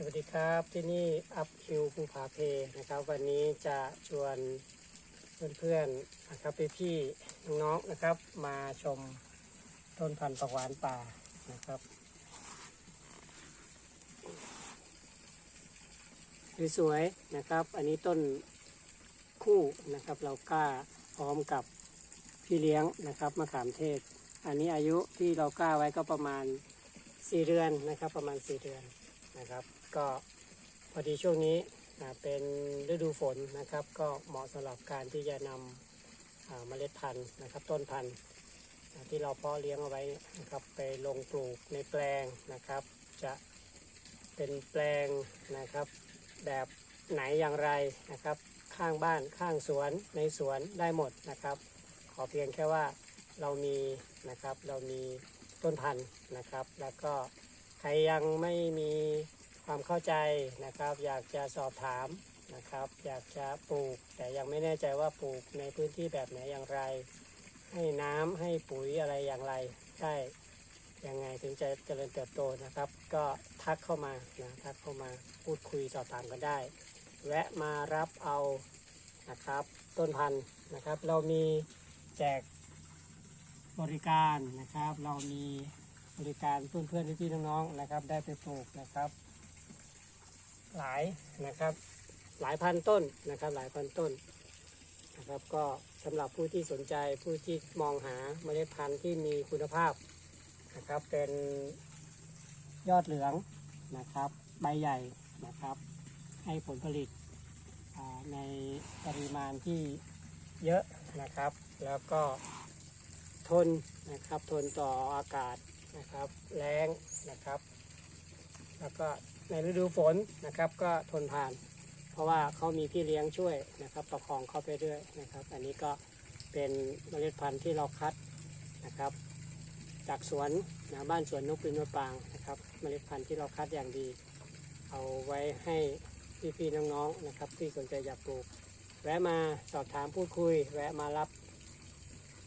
สวัสดีครับที่นี่อัพคิวภูผาเพนะครับวันนี้จะชวนเพื่อนๆนะครับพี่ๆน้องๆนะครับ มาชมต้นพันธุ์ผักหวานป่านะครับสวยๆนะครับ อันนี้ต้นคู่นะครับ เรากล้าพร้อมกับพี่เลี้ยงนะครับมะขามเทศ อันนี้อายุที่เรากล้าไว้ก็ประมาณ4เดือนนะครับ ประมาณ4เดือนนะครับ ก็พอดีช่วงนี้เป็นฤดูฝนนะครับ ก็เหมาะสำหรับการที่จะนำเมล็ดพันธุ์นะครับ ต้นพันธุ์ที่เราเพาะเลี้ยงเอาไว้นะครับ ไปลงปลูกในแปลงนะครับ จะเป็นแปลงนะครับ แบบไหนอย่างไรนะครับ ข้างบ้านข้างสวนในสวนได้หมดนะครับ ขอเพียงแค่ว่าเรามีนะครับเรามีต้นพันธุ์นะครับ แล้วก็ใครยังไม่มี ความเข้าใจนะครับ อยากจะสอบถามนะครับ อยากจะปลูก แต่ยังไม่แน่ใจว่าปลูกในพื้นที่แบบไหนอย่างไร ให้น้ำให้ปุ๋ยอะไรอย่างไรได้ยังไงถึงจะเจริญเติบโตนะครับ ก็ทักเข้ามานะทักเข้ามาพูดคุยสอบถามกันได้ แวะมารับเอานะครับต้นพันธุ์นะครับ เรามีแจกบริการนะครับ เรามีบริการเพื่อนๆพี่ๆน้องๆนะครับ ได้ไปปลูกนะครับ หลายนะครับ หลายพันต้นนะครับ หลายพันต้นนะครับก็สำหรับผู้ที่สนใจผู้ที่มองหาเมล็ดพันธุ์ที่มีคุณภาพนะครับเป็นยอดเหลืองนะครับใบใหญ่นะครับ ให้ผลผลิตในปริมาณที่เยอะนะครับ แล้วก็ทนนะครับทนต่ออากาศนะครับแรงนะครับ แล้วก็ ในฤดูฝนนะครับก็ทนทาน เพราะว่าเขามีพี่เลี้ยงช่วยนะครับ ประคองเข้าไปด้วยนะครับ อันนี้ก็เป็นเมล็ดพันธุ์ที่เราคัดนะครับ จากสวนนะบ้านสวนนกปีนวดปางนะครับ เมล็ดพันธุ์ที่เราคัดอย่างดี เอาไว้ให้พี่ๆน้องๆนะครับ ที่สนใจอยากปลูก แวะมาสอบถามพูดคุย แวะมารับ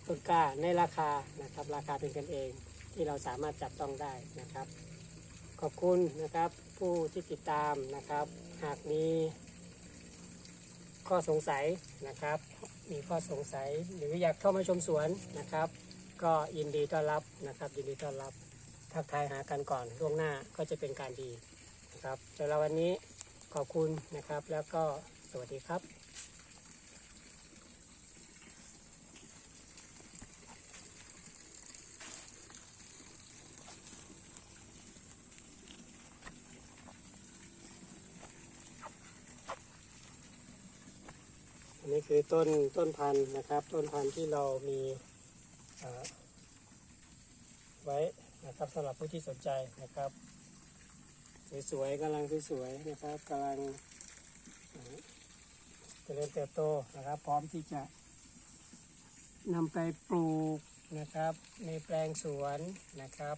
ต้นกล้าในราคานะครับ ราคาเป็นกันเองที่เราสามารถจับต้องได้นะครับ ขอบคุณนะครับผู้ที่ติดตามนะครับ หากมีข้อสงสัยนะครับ มีข้อสงสัยหรืออยากเข้ามาชมสวนนะครับ ก็ยินดีต้อนรับนะครับ ยินดีต้อนรับทักทายหากันก่อนล่วงหน้าก็จะเป็นการดีนะครับสำหรับวันนี้ขอบคุณนะครับ แล้วก็สวัสดีครับ นนี้คือต้นต้นพันธุ์นะครับ ต้นพันธุ์ที่เรามีไว้นะครับสำหรับผู้ที่สนใจนะครับ สวยๆกำลังสวยๆนะครับกำลังเจริญเติบโตนะครับ พร้อมที่จะนำไปปลูกนะครับ ในแปลงสวนนะครับ